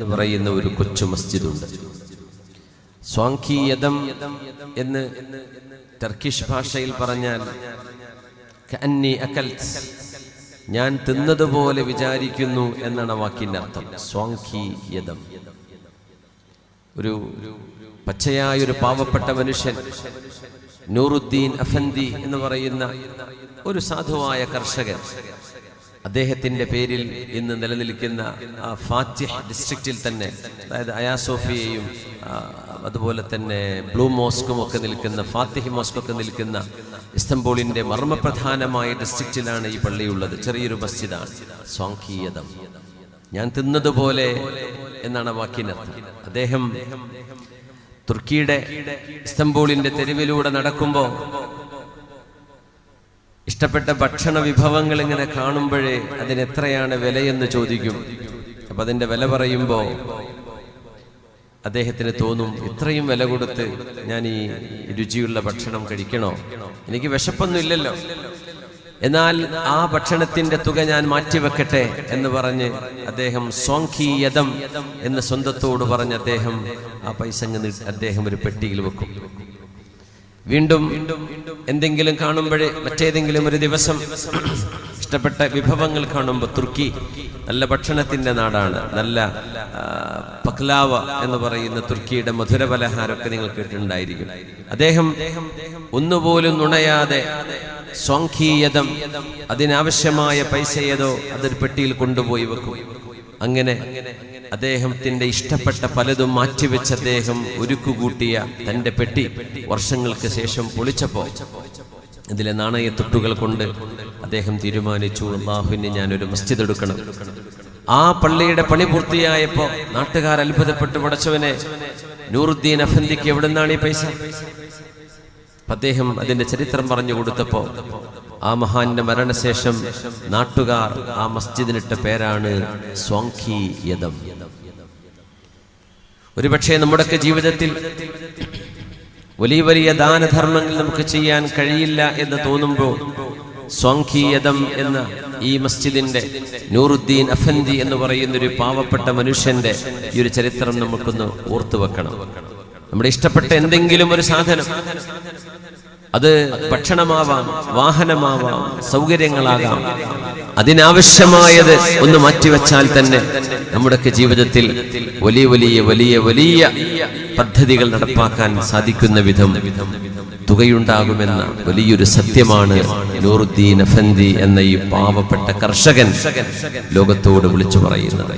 എന്ന് പറയുന്ന ഒരു കൊച്ചു മസ്ജിദുണ്ട്. സ്വാങ്കീയതം എന്ന് ടർക്കിഷ് ഭാഷയിൽ പറഞ്ഞാൽ. ഞാൻ തിന്നതുപോലെ വിചാരിക്കുന്നു എന്നാണ് വാക്കിന്റെ അർത്ഥം. സ്വാങ്കീയതം ഒരു പച്ചയായ ഒരു പാവപ്പെട്ട മനുഷ്യൻ നൂറുദ്ദീൻ അഫന്തി എന്ന് പറയുന്ന ഒരു സാധുവായ കർഷകൻ അദ്ദേഹത്തിന്റെ പേരിൽ ഇന്ന് നിലനിൽക്കുന്ന ആ ഫാത്തിഹ് ഡിസ്ട്രിക്റ്റിൽ തന്നെ അതായത് അയാസോഫിയയും അതുപോലെ തന്നെ ബ്ലൂ മോസ്കും ഒക്കെ നിൽക്കുന്ന ഫാത്തിഹ് മോസ്ക് ഒക്കെ നിൽക്കുന്ന ഇസ്തംബൂളിന്റെ മർമ്മപ്രധാനമായ ഡിസ്ട്രിക്റ്റിലാണ് ഈ പള്ളിയുള്ളത്. ചെറിയൊരു മസ്ജിദാണ്. സ്വാങ്കീയതം ഞാൻ തിന്നതുപോലെ എന്നാണ് വാക്കിനർത്ഥം അദ്ദേഹം തുർക്കിയുടെ ഇസ്തംബൂളിന്റെ തെരുവിലൂടെ നടക്കുമ്പോൾ ഇഷ്ടപ്പെട്ട ഭക്ഷണ വിഭവങ്ങൾ ഇങ്ങനെ കാണുമ്പോഴേ അതിന് എത്രയാണ് വിലയെന്ന് ചോദിക്കും. അപ്പൊ അതിന്റെ വില പറയുമ്പോ അദ്ദേഹത്തിന് തോന്നും ഇത്രയും വില കൊടുത്ത് ഞാൻ ഈ രുചിയുള്ള ഭക്ഷണം കഴിക്കണോ? എനിക്ക് വിശപ്പൊന്നും ഇല്ലല്ലോ. എന്നാൽ ആ ഭക്ഷണത്തിന്റെ തുക ഞാൻ മാറ്റിവെക്കട്ടെ എന്ന് പറഞ്ഞ് അദ്ദേഹം സ്വാങ്കീയതം എന്ന് സ്വന്തത്തോട് പറഞ്ഞ് അദ്ദേഹം ആ പൈസ അദ്ദേഹം ഒരു പെട്ടിയിൽ വെക്കും. വീണ്ടും എന്തെങ്കിലും കാണുമ്പോഴേ മറ്റേതെങ്കിലും ഒരു ദിവസം ഇഷ്ടപ്പെട്ട വിഭവങ്ങൾ കാണുമ്പോൾ തുർക്കി നല്ല ഭക്ഷണത്തിന്റെ നാടാണ്. നല്ല പക്ലാവ എന്ന് പറയുന്ന തുർക്കിയുടെ മധുര പലഹാരമൊക്കെ നിങ്ങൾ കേട്ടിട്ടുണ്ടായിരിക്കും. അദ്ദേഹം ഒന്നുപോലും നുണയാതെ സ്വാംഖീയതം അതിനാവശ്യമായ പൈസ ഏതോ അതൊരു പെട്ടിയിൽ കൊണ്ടുപോയി വെക്കും. അങ്ങനെ അദ്ദേഹത്തിന്റെ ഇഷ്ടപ്പെട്ട പലതും മാറ്റിവെച്ച അദ്ദേഹം ഒരുക്കുകൂട്ടിയ തന്റെ പെട്ടി വർഷങ്ങൾക്ക് ശേഷം പൊളിച്ചപ്പോ ഇതിലെ നാണയത്തുട്ടുകൾ കൊണ്ട് അദ്ദേഹം തീരുമാനിച്ചു അള്ളാഹുവിന് ഞാനൊരു മസ്ജിദ് എടുക്കണം. ആ പള്ളിയുടെ പണി പൂർത്തിയായപ്പോ നാട്ടുകാർ അത്ഭുതപ്പെട്ട് പടച്ചവനെ നൂറുദ്ദീൻ അഫന്തിക്ക് എവിടുന്നാണ് ഈ പൈസ? അദ്ദേഹം അതിന്റെ ചരിത്രം പറഞ്ഞു കൊടുത്തപ്പോ ആ മഹാന്റെ മരണശേഷം നാട്ടുകാർ ആ മസ്ജിദിനിട്ട പേരാണ് ഒരുപക്ഷെ നമ്മുടെയൊക്കെ ജീവിതത്തിൽ വലിയ വലിയ ദാനധർമ്മങ്ങൾ നമുക്ക് ചെയ്യാൻ കഴിയില്ല എന്ന് തോന്നുമ്പോൾ സ്വാങ്കീയതം എന്ന ഈ മസ്ജിദിന്റെ നൂറുദ്ദീൻ അഫന്തി എന്ന് പറയുന്ന ഒരു പാവപ്പെട്ട മനുഷ്യന്റെ ഈ ഒരു ചരിത്രം നമുക്കൊന്ന് ഓർത്തു വെക്കണം നമ്മുടെ ഇഷ്ടപ്പെട്ട എന്തെങ്കിലും ഒരു സാധനം അത് ഭക്ഷണമാവാം വാഹനമാവാം സൗകര്യങ്ങളാകാം. അതിനാവശ്യമായത് ഒന്ന് മാറ്റിവെച്ചാൽ തന്നെ നമ്മുടെയൊക്കെ ജീവിതത്തിൽ വലിയ വലിയ വലിയ വലിയ പദ്ധതികൾ നടപ്പാക്കാൻ സാധിക്കുന്ന വിധം തുകയുണ്ടാകുമെന്ന വലിയൊരു സത്യമാണ് നൂറുദ്ദീൻ അഫന്തി എന്ന ഈ പാവപ്പെട്ട കർഷകൻ ലോകത്തോട് വിളിച്ചു പറയുന്നത്.